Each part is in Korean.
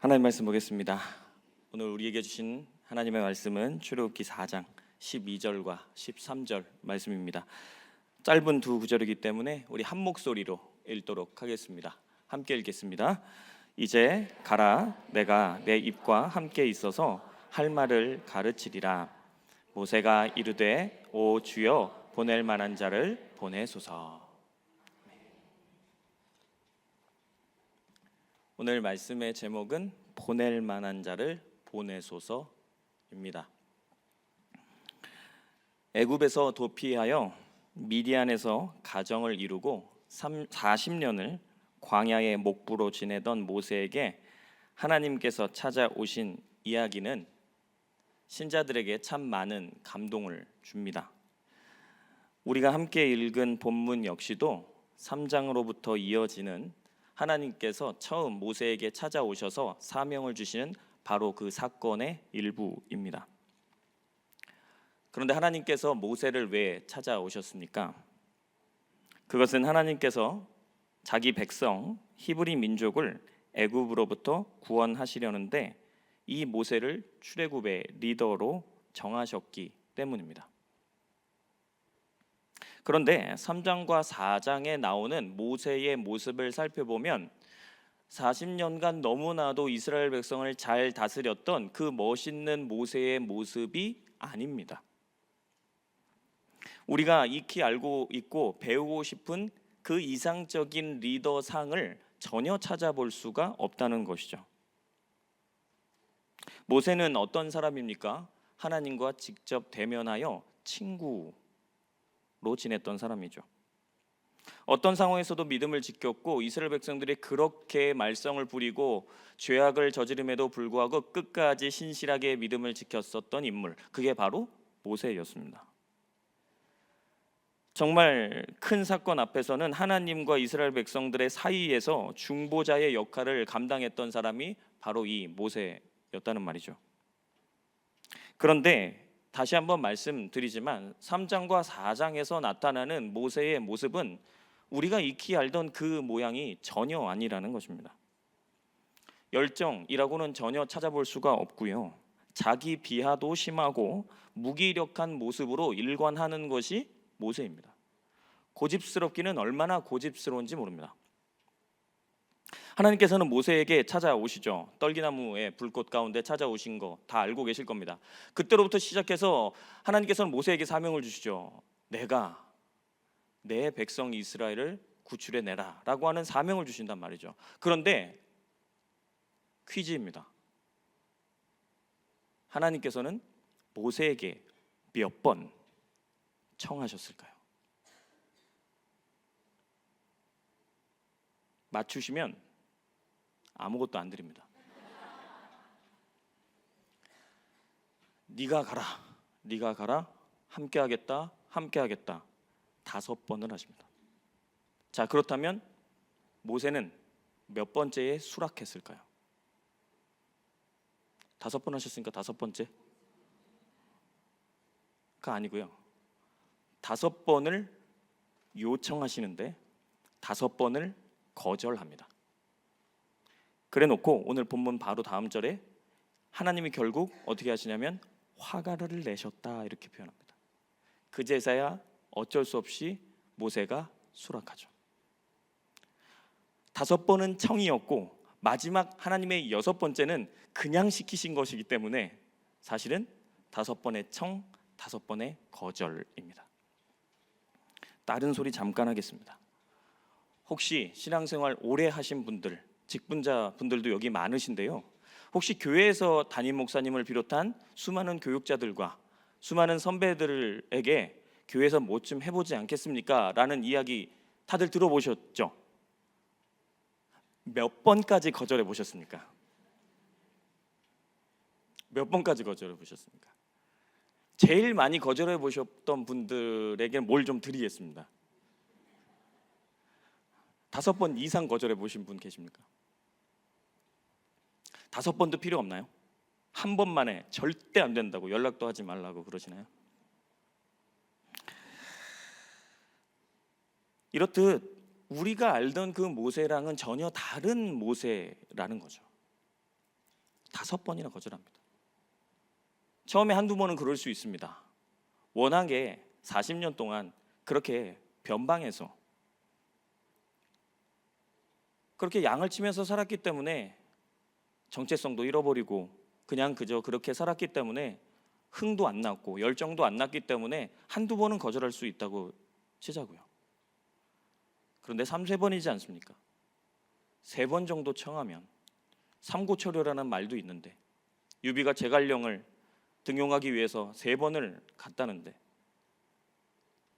하나님 말씀 보겠습니다. 오늘 우리에게 주신 하나님의 말씀은 출애굽기 4장 12절과 13절 말씀입니다. 짧은 두 구절이기 때문에 우리 한 목소리로 읽도록 하겠습니다. 함께 읽겠습니다. 이제 가라 내가 내 입과 함께 있어서 할 말을 가르치리라. 모세가 이르되 오 주여 보낼 만한 자를 보내소서. 오늘 말씀의 제목은 보낼 만한 자를 보내소서입니다. 애굽에서 도피하여 미디안에서 가정을 이루고 40년을 광야의 목부로 지내던 모세에게 하나님께서 찾아오신 이야기는 신자들에게 참 많은 감동을 줍니다. 우리가 함께 읽은 본문 역시도 3장으로부터 이어지는 하나님께서 처음 모세에게 찾아오셔서 사명을 주시는 바로 그 사건의 일부입니다. 그런데 하나님께서 모세를 왜 찾아오셨습니까? 그것은 하나님께서 자기 백성 히브리 민족을 애굽으로부터 구원하시려는데 이 모세를 출애굽의 리더로 정하셨기 때문입니다. 그런데 3장과 4장에 나오는 모세의 모습을 살펴보면 40년간 너무나도 이스라엘 백성을 잘 다스렸던 그 멋있는 모세의 모습이 아닙니다. 우리가 익히 알고 있고 배우고 싶은 그 이상적인 리더상을 전혀 찾아볼 수가 없다는 것이죠. 모세는 어떤 사람입니까? 하나님과 직접 대면하여 친구로 지냈던 사람이죠. 어떤 상황에서도 믿음을 지켰고 이스라엘 백성들이 그렇게 말썽을 부리고 죄악을 저지름에도 불구하고 끝까지 신실하게 믿음을 지켰었던 인물 그게 바로 모세였습니다. 정말 큰 사건 앞에서는 하나님과 이스라엘 백성들의 사이에서 중보자의 역할을 감당했던 사람이 바로 이 모세였다는 말이죠. 그런데 다시 한번 말씀드리지만 3장과 4장에서 나타나는 모세의 모습은 우리가 익히 알던 그 모양이 전혀 아니라는 것입니다. 열정이라고는 전혀 찾아볼 수가 없고요. 자기 비하도 심하고 무기력한 모습으로 일관하는 것이 모세입니다. 고집스럽기는 얼마나 고집스러운지 모릅니다. 하나님께서는 모세에게 찾아오시죠. 떨기나무의 불꽃 가운데 찾아오신 거 다 알고 계실 겁니다. 그때로부터 시작해서 하나님께서는 모세에게 사명을 주시죠. 내가 내 백성 이스라엘을 구출해 내라라고 하는 사명을 주신단 말이죠. 그런데 퀴즈입니다. 하나님께서는 모세에게 몇 번 청하셨을까요? 맞추시면 아무것도 안 드립니다. 네가 가라, 네가 가라, 함께 하겠다, 함께 하겠다. 다섯 번을 하십니다. 자 그렇다면 모세는 몇 번째에 수락했을까요? 다섯 번 하셨으니까 다섯 번째? 가 아니고요. 다섯 번을 요청하시는데 다섯 번을 거절합니다. 그래 놓고 오늘 본문 바로 다음 절에 하나님이 결국 어떻게 하시냐면 화가를 내셨다 이렇게 표현합니다. 그제서야 어쩔 수 없이 모세가 수락하죠. 다섯 번은 청이었고 마지막 하나님의 여섯 번째는 그냥 시키신 것이기 때문에 사실은 다섯 번의 청, 다섯 번의 거절입니다. 다른 소리 잠깐 하겠습니다. 혹시 신앙생활 오래 하신 분들, 직분자 분들도 여기 많으신데요. 혹시 교회에서 담임 목사님을 비롯한 수많은 교육자들과 수많은 선배들에게 교회에서 뭐 좀 해보지 않겠습니까? 라는 이야기 다들 들어보셨죠? 몇 번까지 거절해 보셨습니까? 몇 번까지 거절해 보셨습니까? 제일 많이 거절해 보셨던 분들에게 뭘 좀 드리겠습니다. 다섯 번 이상 거절해 보신 분 계십니까? 다섯 번도 필요 없나요? 한 번만에 절대 안 된다고 연락도 하지 말라고 그러시나요? 이렇듯 우리가 알던 그 모세랑은 전혀 다른 모세라는 거죠. 다섯 번이나 거절합니다. 처음에 한두 번은 그럴 수 있습니다. 워낙에 40년 동안 그렇게 변방에서 그렇게 양을 치면서 살았기 때문에 정체성도 잃어버리고 그냥 그저 그렇게 살았기 때문에 흥도 안 났고 열정도 안 났기 때문에 한두 번은 거절할 수 있다고 치자고요. 그런데 3, 세 번이지 않습니까? 세 번 정도 청하면 삼고초려라는 말도 있는데 유비가 제갈령을 등용하기 위해서 세 번을 갔다는데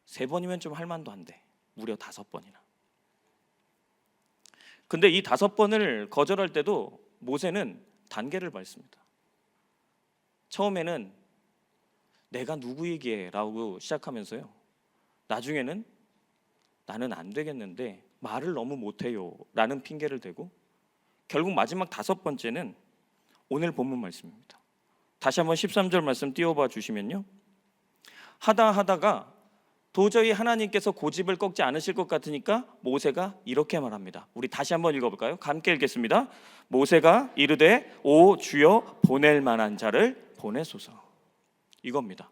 세 번이면 좀 할 만도 한데 무려 다섯 번이나. 근데 이 다섯 번을 거절할 때도 모세는 단계를 밟습니다. 처음에는 내가 누구이게라고 시작하면서요. 나중에는 나는 안 되겠는데 말을 너무 못해요라는 핑계를 대고 결국 마지막 다섯 번째는 오늘 본문 말씀입니다. 다시 한번 13절 말씀 띄워봐 주시면요. 하다 하다가 도저히 하나님께서 고집을 꺾지 않으실 것 같으니까 모세가 이렇게 말합니다. 우리 다시 한번 읽어볼까요? 함께 읽겠습니다. 모세가 이르되 오 주여 보낼 만한 자를 보내소서. 이겁니다.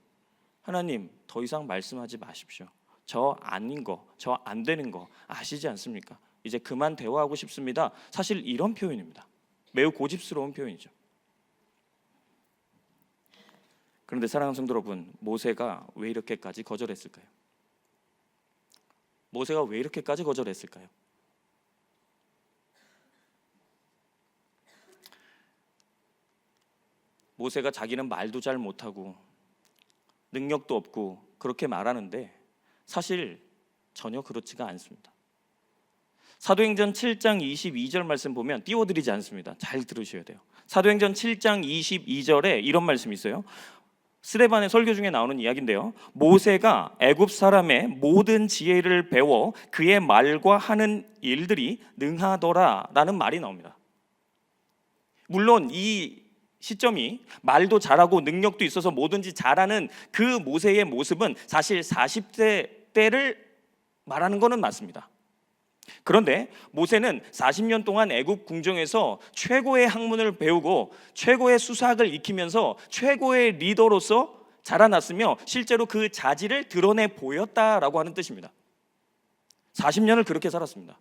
하나님 더 이상 말씀하지 마십시오. 저 아닌 거, 저 안 되는 거 아시지 않습니까? 이제 그만 대화하고 싶습니다. 사실 이런 표현입니다. 매우 고집스러운 표현이죠. 그런데 사랑하는 성도 여러분, 모세가 왜 이렇게까지 거절했을까요? 모세가 왜 이렇게까지 거절했을까요? 모세가 자기는 말도 잘 못하고 능력도 없고 그렇게 말하는데 사실 전혀 그렇지가 않습니다. 사도행전 7장 22절 말씀 보면 띄워드리지 않습니다. 잘 들으셔야 돼요. 사도행전 7장 22절에 이런 말씀이 있어요. 스데반의 설교 중에 나오는 이야기인데요. 모세가 애굽 사람의 모든 지혜를 배워 그의 말과 하는 일들이 능하더라라는 말이 나옵니다. 물론 이 시점이 말도 잘하고 능력도 있어서 뭐든지 잘하는 그 모세의 모습은 사실 40대 때를 말하는 것은 맞습니다. 그런데 모세는 40년 동안 애굽 궁정에서 최고의 학문을 배우고 최고의 수사학을 익히면서 최고의 리더로서 자라났으며 실제로 그 자질을 드러내 보였다라고 하는 뜻입니다. 40년을 그렇게 살았습니다.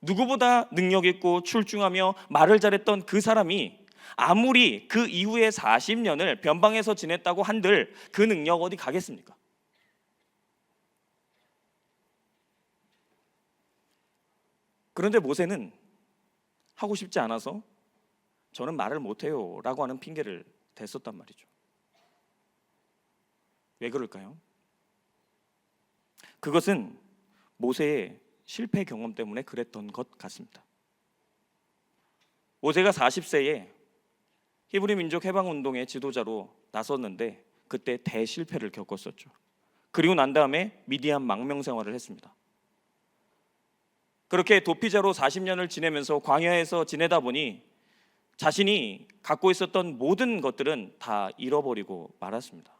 누구보다 능력 있고 출중하며 말을 잘했던 그 사람이 아무리 그 이후에 40년을 변방에서 지냈다고 한들 그 능력 어디 가겠습니까? 그런데 모세는 하고 싶지 않아서 저는 말을 못해요 라고 하는 핑계를 댔었단 말이죠. 왜 그럴까요? 그것은 모세의 실패 경험 때문에 그랬던 것 같습니다. 모세가 40세에 히브리 민족 해방 운동의 지도자로 나섰는데 그때 대실패를 겪었었죠. 그리고 난 다음에 미디안 망명 생활을 했습니다. 그렇게 도피자로 40년을 지내면서 광야에서 지내다 보니 자신이 갖고 있었던 모든 것들은 다 잃어버리고 말았습니다.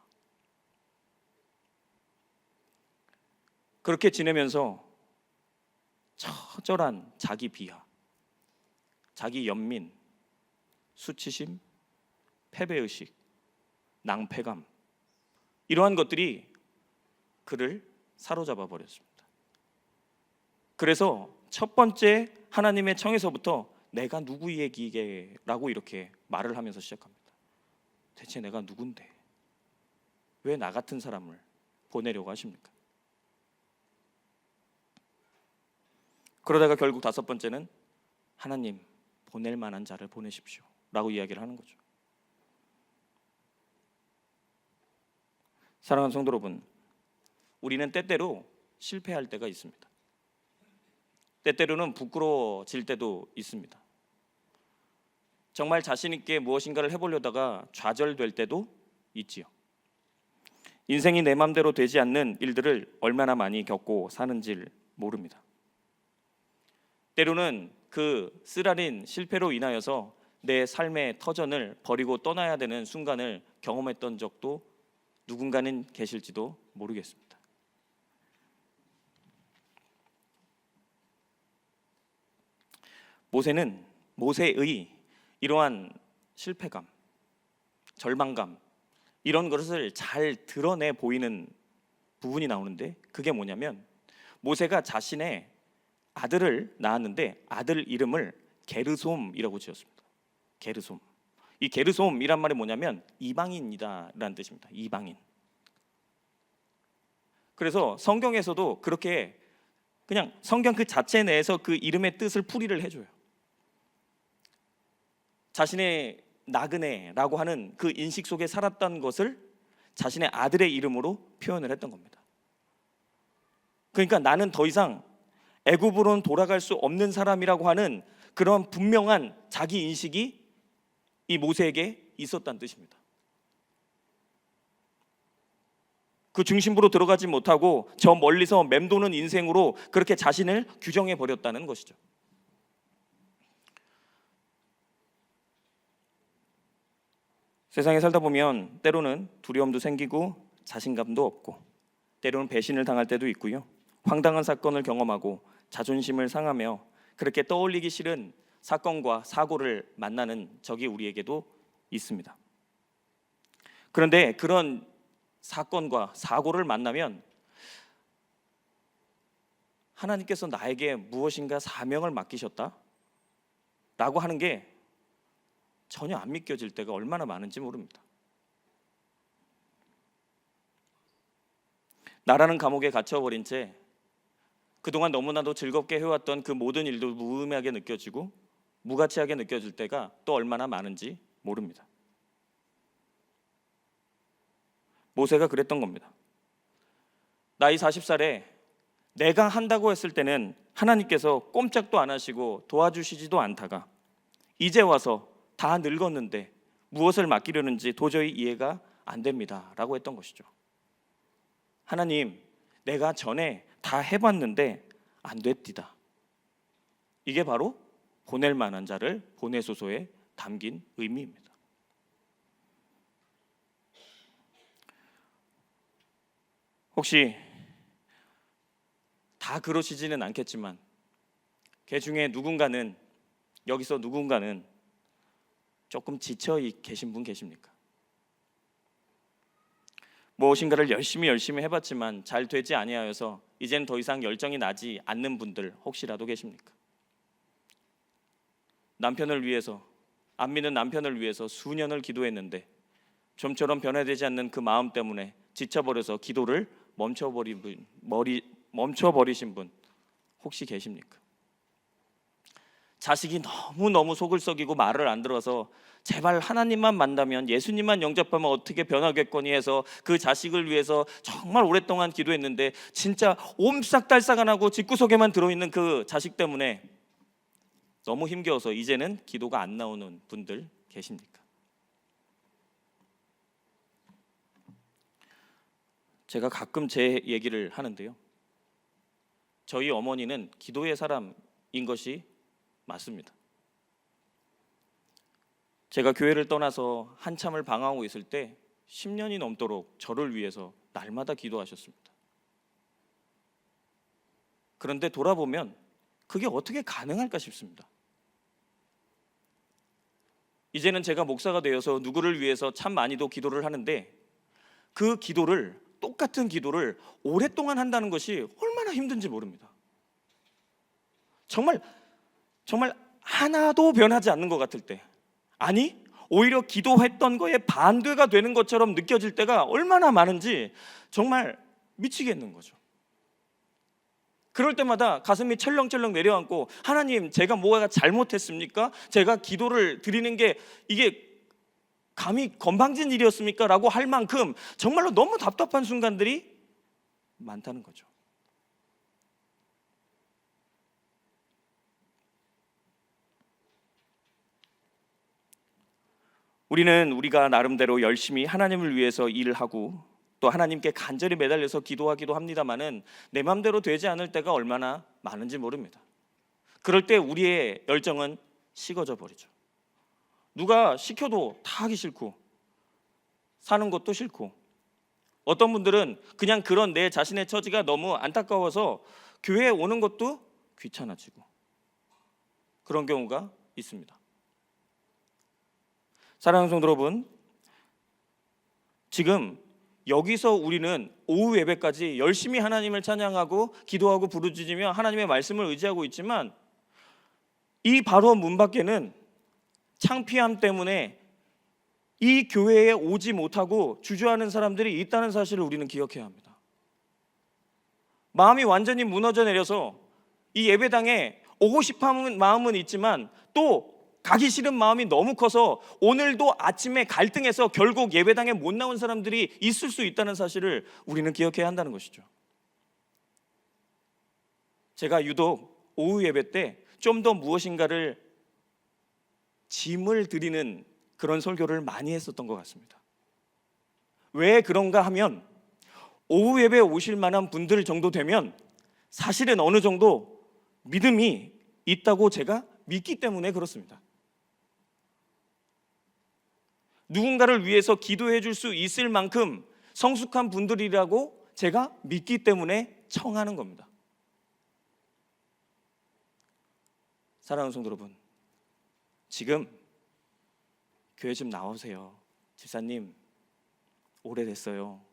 그렇게 지내면서 처절한 자기 비하, 자기 연민, 수치심, 패배의식, 낭패감 이러한 것들이 그를 사로잡아 버렸습니다. 그래서 첫 번째 하나님의 청에서부터 내가 누구 얘기게라고 이렇게 말을 하면서 시작합니다. 대체 내가 누군데 왜 나 같은 사람을 보내려고 하십니까? 그러다가 결국 다섯 번째는 하나님 보낼 만한 자를 보내십시오 라고 이야기를 하는 거죠. 사랑하는 성도 여러분, 우리는 때때로 실패할 때가 있습니다. 때때로는 부끄러워질 때도 있습니다. 정말 자신 있게 무엇인가를 해보려다가 좌절될 때도 있지요. 인생이 내 맘대로 되지 않는 일들을 얼마나 많이 겪고 사는지 모릅니다. 때로는 그 쓰라린 실패로 인하여서 내 삶의 터전을 버리고 떠나야 되는 순간을 경험했던 적도 누군가는 계실지도 모르겠습니다. 모세는 모세의 이러한 실패감, 절망감 이런 것을 잘 드러내 보이는 부분이 나오는데 그게 뭐냐면 모세가 자신의 아들을 낳았는데 아들 이름을 게르솜이라고 지었습니다. 게르솜. 이 게르솜이란 말이 뭐냐면 이방인이다라는 뜻입니다. 이방인. 그래서 성경에서도 그렇게 그냥 성경 그 자체 내에서 그 이름의 뜻을 풀이를 해줘요. 자신의 나그네라고 하는 그 인식 속에 살았던 것을 자신의 아들의 이름으로 표현을 했던 겁니다. 그러니까 나는 더 이상 애굽으로는 돌아갈 수 없는 사람이라고 하는 그런 분명한 자기 인식이 이 모세에게 있었다는 뜻입니다. 그 중심부로 들어가지 못하고 저 멀리서 맴도는 인생으로 그렇게 자신을 규정해 버렸다는 것이죠. 세상에 살다 보면 때로는 두려움도 생기고 자신감도 없고 때로는 배신을 당할 때도 있고요. 황당한 사건을 경험하고 자존심을 상하며 그렇게 떠올리기 싫은 사건과 사고를 만나는 적이 우리에게도 있습니다. 그런데 그런 사건과 사고를 만나면 하나님께서 나에게 무엇인가 사명을 맡기셨다? 라고 하는 게 전혀 안 믿겨질 때가 얼마나 많은지 모릅니다. 나라는 감옥에 갇혀버린 채 그동안 너무나도 즐겁게 해왔던 그 모든 일도 무의미하게 느껴지고 무가치하게 느껴질 때가 또 얼마나 많은지 모릅니다. 모세가 그랬던 겁니다. 나이 40살에 내가 한다고 했을 때는 하나님께서 꼼짝도 안 하시고 도와주시지도 않다가 이제 와서 다 늙었는데 무엇을 맡기려는지 도저히 이해가 안 됩니다 라고 했던 것이죠. 하나님, 내가 전에 다 해봤는데 안 됐디다. 이게 바로 보낼 만한 자를 보내소서에 담긴 의미입니다. 혹시 다 그러시지는 않겠지만 개 중에 누군가는 여기서 누군가는 조금 지쳐 계신 분 계십니까? 무엇인가를 열심히 열심히 해봤지만 잘 되지 아니하여서 이제는 더 이상 열정이 나지 않는 분들 혹시라도 계십니까? 남편을 위해서 안 믿는 남편을 위해서 수년을 기도했는데 좀처럼 변화되지 않는 그 마음 때문에 지쳐버려서 기도를 멈춰버린 분, 머리 멈춰버리신 분 혹시 계십니까? 자식이 너무 너무 속을 썩이고 말을 안 들어서 제발 하나님만 만나면 예수님만 영접하면 어떻게 변하겠거니 해서 그 자식을 위해서 정말 오랫동안 기도했는데 진짜 옴싹달싹 안 하고 집구석에만 들어있는 그 자식 때문에 너무 힘겨워서 이제는 기도가 안 나오는 분들 계십니까? 제가 가끔 제 얘기를 하는데요. 저희 어머니는 기도의 사람인 것이 맞습니다. 제가 교회를 떠나서 한참을 방황하고 있을 때 10년이 넘도록 저를 위해서 날마다 기도하셨습니다. 그런데 돌아보면 그게 어떻게 가능할까 싶습니다. 이제는 제가 목사가 되어서 누구를 위해서 참 많이도 기도를 하는데 그 기도를 똑같은 기도를 오랫동안 한다는 것이 얼마나 힘든지 모릅니다. 정말 정말 하나도 변하지 않는 것 같을 때 아니 오히려 기도했던 거에 반대가 되는 것처럼 느껴질 때가 얼마나 많은지 정말 미치겠는 거죠. 그럴 때마다 가슴이 철렁철렁 내려앉고 하나님 제가 뭐가 잘못했습니까? 제가 기도를 드리는 게 이게 감히 건방진 일이었습니까? 라고 할 만큼 정말로 너무 답답한 순간들이 많다는 거죠. 우리는 우리가 나름대로 열심히 하나님을 위해서 일을 하고 또 하나님께 간절히 매달려서 기도하기도 합니다만은 내 마음대로 되지 않을 때가 얼마나 많은지 모릅니다. 그럴 때 우리의 열정은 식어져 버리죠. 누가 시켜도 다 하기 싫고 사는 것도 싫고 어떤 분들은 그냥 그런 내 자신의 처지가 너무 안타까워서 교회에 오는 것도 귀찮아지고 그런 경우가 있습니다. 사랑하는 성도 여러분, 지금 여기서 우리는 오후 예배까지 열심히 하나님을 찬양하고 기도하고 부르짖으며 하나님의 말씀을 의지하고 있지만 이 바로 문 밖에는 창피함 때문에 이 교회에 오지 못하고 주저하는 사람들이 있다는 사실을 우리는 기억해야 합니다. 마음이 완전히 무너져 내려서 이 예배당에 오고 싶은 마음은 있지만 또 가기 싫은 마음이 너무 커서 오늘도 아침에 갈등해서 결국 예배당에 못 나온 사람들이 있을 수 있다는 사실을 우리는 기억해야 한다는 것이죠. 제가 유독 오후 예배 때 좀 더 무엇인가를 짐을 드리는 그런 설교를 많이 했었던 것 같습니다. 왜 그런가 하면 오후 예배 오실 만한 분들 정도 되면 사실은 어느 정도 믿음이 있다고 제가 믿기 때문에 그렇습니다. 누군가를 위해서 기도해 줄 수 있을 만큼 성숙한 분들이라고 제가 믿기 때문에 청하는 겁니다. 사랑하는 성도 여러분, 지금 교회 좀 나오세요. 집사님, 오래됐어요.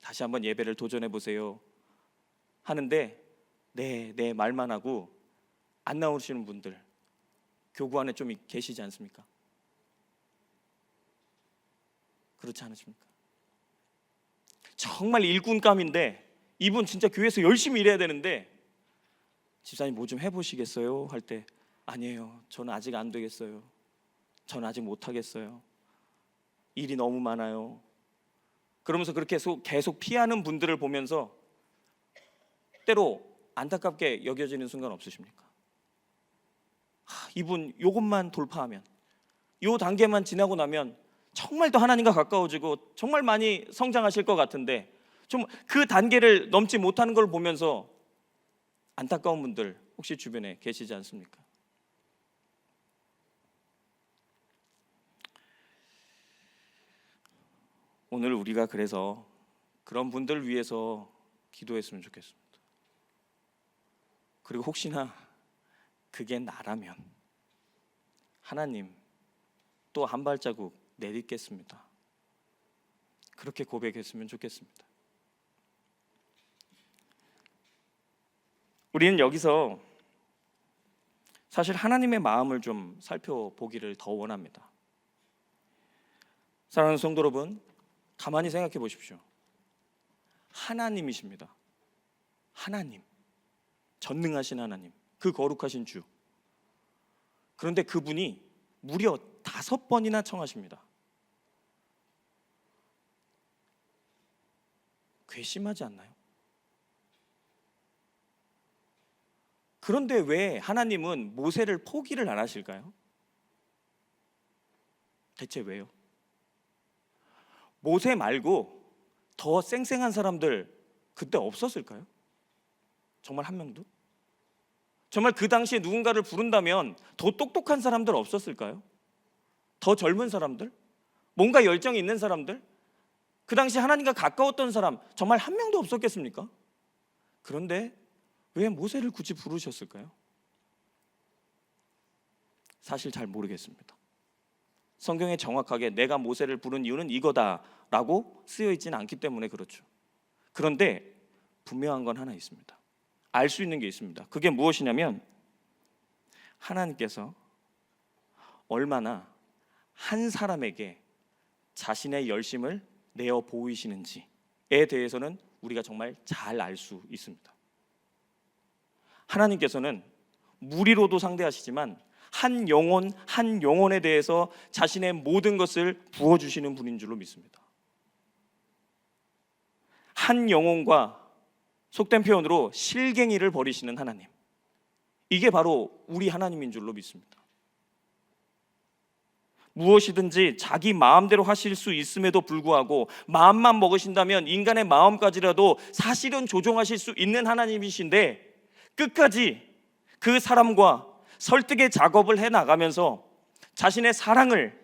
다시 한번 예배를 도전해 보세요. 하는데 네, 네 말만 하고 안 나오시는 분들 교구 안에 좀 계시지 않습니까? 그렇지 않으십니까? 정말 일꾼감인데 이분 진짜 교회에서 열심히 일해야 되는데 집사님 뭐 좀 해보시겠어요? 할 때 아니에요. 저는 아직 안 되겠어요. 저는 아직 못 하겠어요. 일이 너무 많아요. 그러면서 그렇게 계속, 계속 피하는 분들을 보면서 때로 안타깝게 여겨지는 순간 없으십니까? 하, 이분 요것만 돌파하면 요 단계만 지나고 나면 정말 더 하나님과 가까워지고 정말 많이 성장하실 것 같은데 좀 그 단계를 넘지 못하는 걸 보면서 안타까운 분들 혹시 주변에 계시지 않습니까? 오늘 우리가 그래서 그런 분들을 위해서 기도했으면 좋겠습니다. 그리고 혹시나 그게 나라면 하나님 또 한 발자국 내딛겠습니다. 그렇게 고백했으면 좋겠습니다. 우리는 여기서 사실 하나님의 마음을 좀 살펴보기를 더 원합니다. 사랑하는 성도 여러분, 가만히 생각해 보십시오. 하나님이십니다. 하나님. 전능하신 하나님. 그 거룩하신 주. 그런데 그분이 무려 다섯 번이나 청하십니다. 괘씸하지 않나요? 그런데 왜 하나님은 모세를 포기를 안 하실까요? 대체 왜요? 모세 말고 더 쌩쌩한 사람들 그때 없었을까요? 정말 한 명도? 정말 그 당시에 누군가를 부른다면 더 똑똑한 사람들 없었을까요? 더 젊은 사람들? 뭔가 열정이 있는 사람들? 그 당시 하나님과 가까웠던 사람 정말 한 명도 없었겠습니까? 그런데 왜 모세를 굳이 부르셨을까요? 사실 잘 모르겠습니다. 성경에 정확하게 내가 모세를 부른 이유는 이거다라고 쓰여 있지는 않기 때문에 그렇죠. 그런데 분명한 건 하나 있습니다. 알 수 있는 게 있습니다. 그게 무엇이냐면 하나님께서 얼마나 한 사람에게 자신의 열심을 내어 보이시는지에 대해서는 우리가 정말 잘 알 수 있습니다. 하나님께서는 무리로도 상대하시지만 한 영혼 한 영혼에 대해서 자신의 모든 것을 부어 주시는 분인 줄로 믿습니다. 한 영혼과 속된 표현으로 실갱이를 버리시는 하나님. 이게 바로 우리 하나님인 줄로 믿습니다. 무엇이든지 자기 마음대로 하실 수 있음에도 불구하고 마음만 먹으신다면 인간의 마음까지라도 사실은 조종하실 수 있는 하나님이신데 끝까지 그 사람과 설득의 작업을 해 나가면서 자신의 사랑을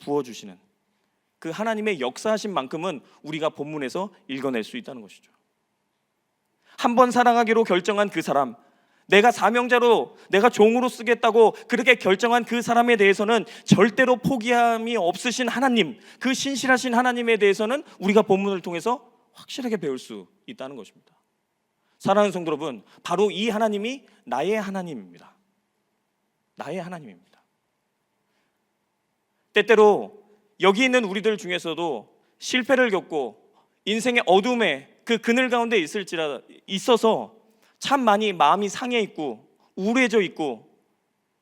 부어 주시는 그 하나님의 역사하신 만큼은 우리가 본문에서 읽어낼 수 있다는 것이죠. 한 번 사랑하기로 결정한 그 사람, 내가 사명자로 내가 종으로 쓰겠다고 그렇게 결정한 그 사람에 대해서는 절대로 포기함이 없으신 하나님, 그 신실하신 하나님에 대해서는 우리가 본문을 통해서 확실하게 배울 수 있다는 것입니다. 사랑하는 성도 여러분, 바로 이 하나님이 나의 하나님입니다. 나의 하나님입니다. 때때로 여기 있는 우리들 중에서도 실패를 겪고 인생의 어둠에 그 그늘 가운데 있을지라 있어서 참 많이 마음이 상해 있고 우울해져 있고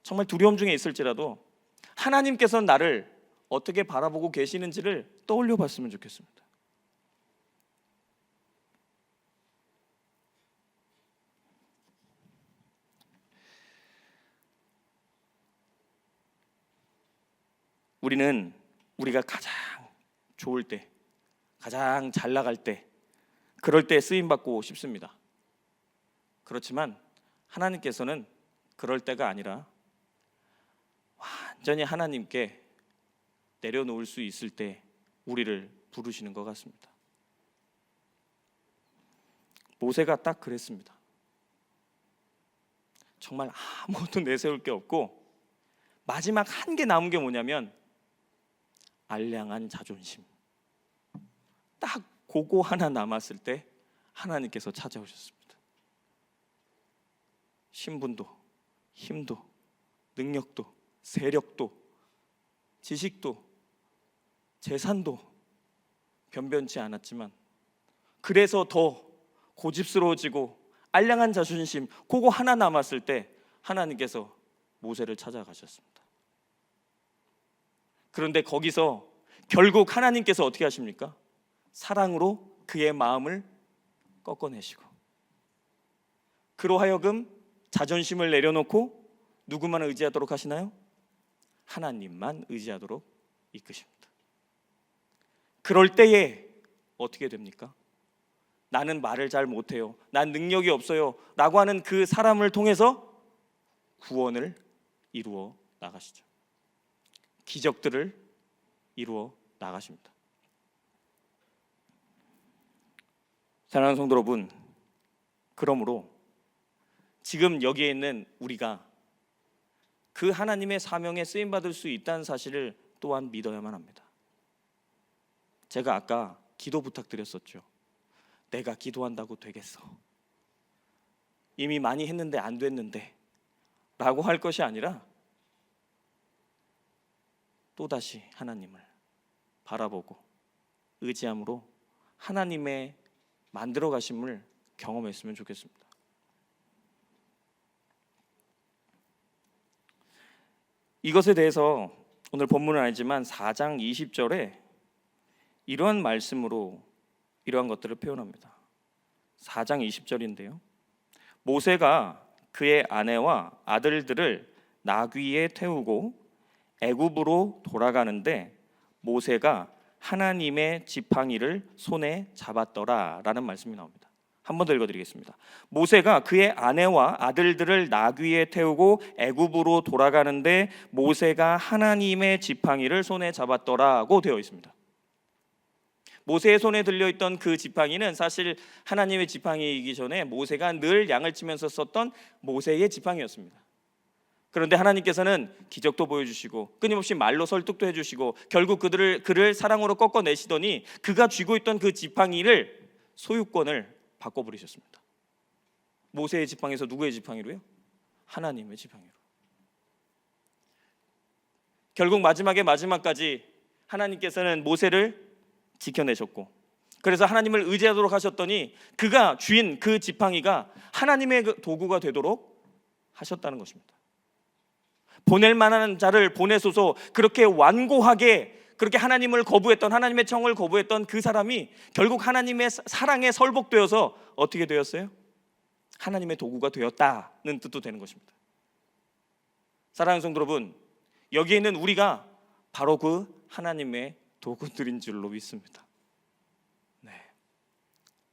정말 두려움 중에 있을지라도 하나님께서 나를 어떻게 바라보고 계시는지를 떠올려 봤으면 좋겠습니다. 우리는 우리가 가장 좋을 때, 가장 잘 나갈 때, 그럴 때 쓰임 받고 싶습니다. 그렇지만 하나님께서는 그럴 때가 아니라 완전히 하나님께 내려놓을 수 있을 때 우리를 부르시는 것 같습니다. 모세가 딱 그랬습니다. 정말 아무것도 내세울 게 없고 마지막 한 개 남은 게 뭐냐면 알량한 자존심. 딱 그거 하나 남았을 때 하나님께서 찾아오셨습니다. 신분도, 힘도, 능력도, 세력도, 지식도, 재산도 변변치 않았지만 그래서 더 고집스러워지고 알량한 자존심 그거 하나 남았을 때 하나님께서 모세를 찾아가셨습니다. 그런데 거기서 결국 하나님께서 어떻게 하십니까? 사랑으로 그의 마음을 꺾어내시고 그로 하여금 자존심을 내려놓고 누구만 의지하도록 하시나요? 하나님만 의지하도록 이끄십니다. 그럴 때에 어떻게 됩니까? 나는 말을 잘 못해요. 난 능력이 없어요. 라고 하는 그 사람을 통해서 구원을 이루어 나가시죠. 기적들을 이루어 나가십니다. 사랑하는 성도 여러분, 그러므로 지금 여기에 있는 우리가 그 하나님의 사명에 쓰임 받을 수 있다는 사실을 또한 믿어야만 합니다. 제가 아까 기도 부탁드렸었죠. 내가 기도한다고 되겠어. 이미 많이 했는데 안 됐는데 라고 할 것이 아니라 또다시 하나님을 바라보고 의지함으로 하나님의 만들어 가심을 경험했으면 좋겠습니다. 이것에 대해서 오늘 본문은 아니지만 4장 20절에 이러한 말씀으로 이러한 것들을 표현합니다. 4장 20절인데요. 모세가 그의 아내와 아들들을 나귀에 태우고 애굽으로 돌아가는데 모세가 하나님의 지팡이를 손에 잡았더라라는 말씀이 나옵니다. 한 번 더 읽어드리겠습니다. 모세가 그의 아내와 아들들을 나귀에 태우고 애굽으로 돌아가는데 모세가 하나님의 지팡이를 손에 잡았더라고 되어 있습니다. 모세의 손에 들려 있던 그 지팡이는 사실 하나님의 지팡이이기 전에 모세가 늘 양을 치면서 썼던 모세의 지팡이였습니다. 그런데 하나님께서는 기적도 보여주시고 끊임없이 말로 설득도 해주시고 결국 그들을 그를 사랑으로 꺾어내시더니 그가 쥐고 있던 그 지팡이를 소유권을 바꿔버리셨습니다. 모세의 지팡이에서 누구의 지팡이로요? 하나님의 지팡이로. 결국 마지막에 마지막까지 하나님께서는 모세를 지켜내셨고 그래서 하나님을 의지하도록 하셨더니 그가 쥐인 그 지팡이가 하나님의 그 도구가 되도록 하셨다는 것입니다. 보낼 만한 자를 보내소서 그렇게 완고하게 그렇게 하나님을 거부했던 하나님의 청을 거부했던 그 사람이 결국 하나님의 사랑에 설복되어서 어떻게 되었어요? 하나님의 도구가 되었다는 뜻도 되는 것입니다. 사랑하는 성도 여러분, 여기에 있는 우리가 바로 그 하나님의 도구들인 줄로 믿습니다. 네,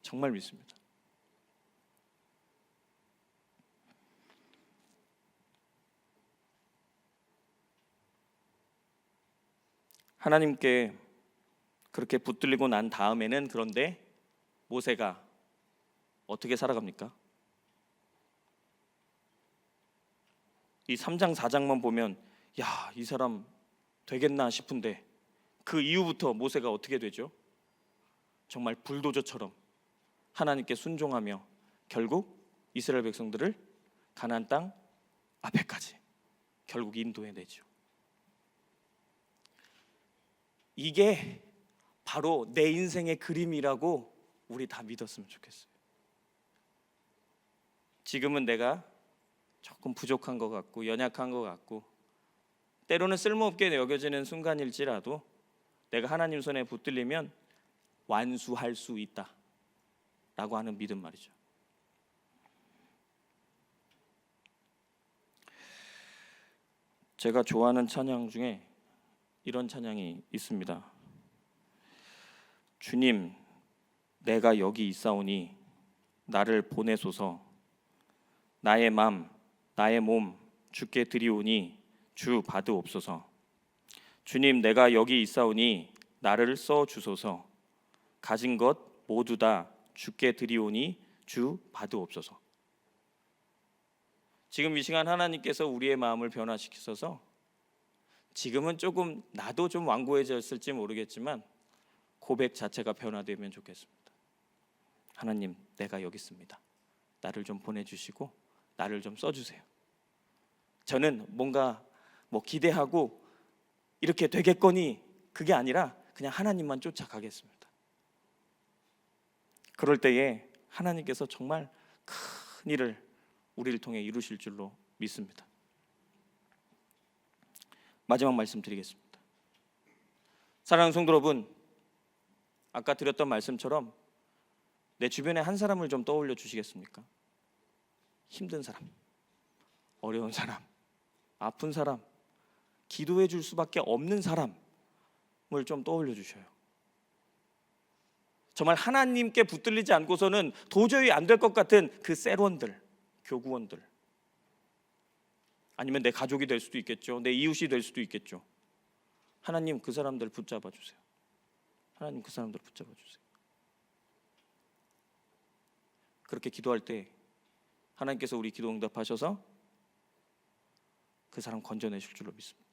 정말 믿습니다. 하나님께 그렇게 붙들리고 난 다음에는 그런데 모세가 어떻게 살아갑니까? 이 3장 4장만 보면 야, 이 사람 되겠나 싶은데 그 이후부터 모세가 어떻게 되죠? 정말 불도저처럼 하나님께 순종하며 결국 이스라엘 백성들을 가나안 땅 앞에까지 결국 인도해 내죠. 이게 바로 내 인생의 그림이라고 우리 다 믿었으면 좋겠어요. 지금은 내가 조금 부족한 것 같고 연약한 것 같고 때로는 쓸모없게 여겨지는 순간일지라도 내가 하나님 손에 붙들리면 완수할 수 있다 라고 하는 믿음 말이죠. 제가 좋아하는 찬양 중에 이런 찬양이 있습니다. 주님, 내가 여기 있사오니 나를 보내소서. 나의 맘, 나의 몸 주께 드리오니 주 받으옵소서. 주님, 내가 여기 있사오니 나를 써 주소서. 가진 것 모두 다 주께 드리오니 주 받으옵소서. 지금 이 시간 하나님께서 우리의 마음을 변화시키셔서 지금은 조금 나도 좀 완고해졌을지 모르겠지만 고백 자체가 변화되면 좋겠습니다. 하나님, 내가 여기 있습니다. 나를 좀 보내주시고 나를 좀 써주세요. 저는 뭔가 뭐 기대하고 이렇게 되겠거니 그게 아니라 그냥 하나님만 쫓아가겠습니다. 그럴 때에 하나님께서 정말 큰 일을 우리를 통해 이루실 줄로 믿습니다. 마지막 말씀드리겠습니다. 사랑하는 성도 여러분, 아까 드렸던 말씀처럼 내 주변에 한 사람을 좀 떠올려 주시겠습니까? 힘든 사람, 어려운 사람, 아픈 사람, 기도해 줄 수밖에 없는 사람을 좀 떠올려 주셔요. 정말 하나님께 붙들리지 않고서는 도저히 안 될 것 같은 그 셀원들, 교구원들, 아니면 내 가족이 될 수도 있겠죠. 내 이웃이 될 수도 있겠죠. 하나님 그 사람들 붙잡아 주세요. 하나님 그 사람들 붙잡아 주세요. 그렇게 기도할 때 하나님께서 우리 기도 응답하셔서 그 사람 건져내실 줄로 믿습니다.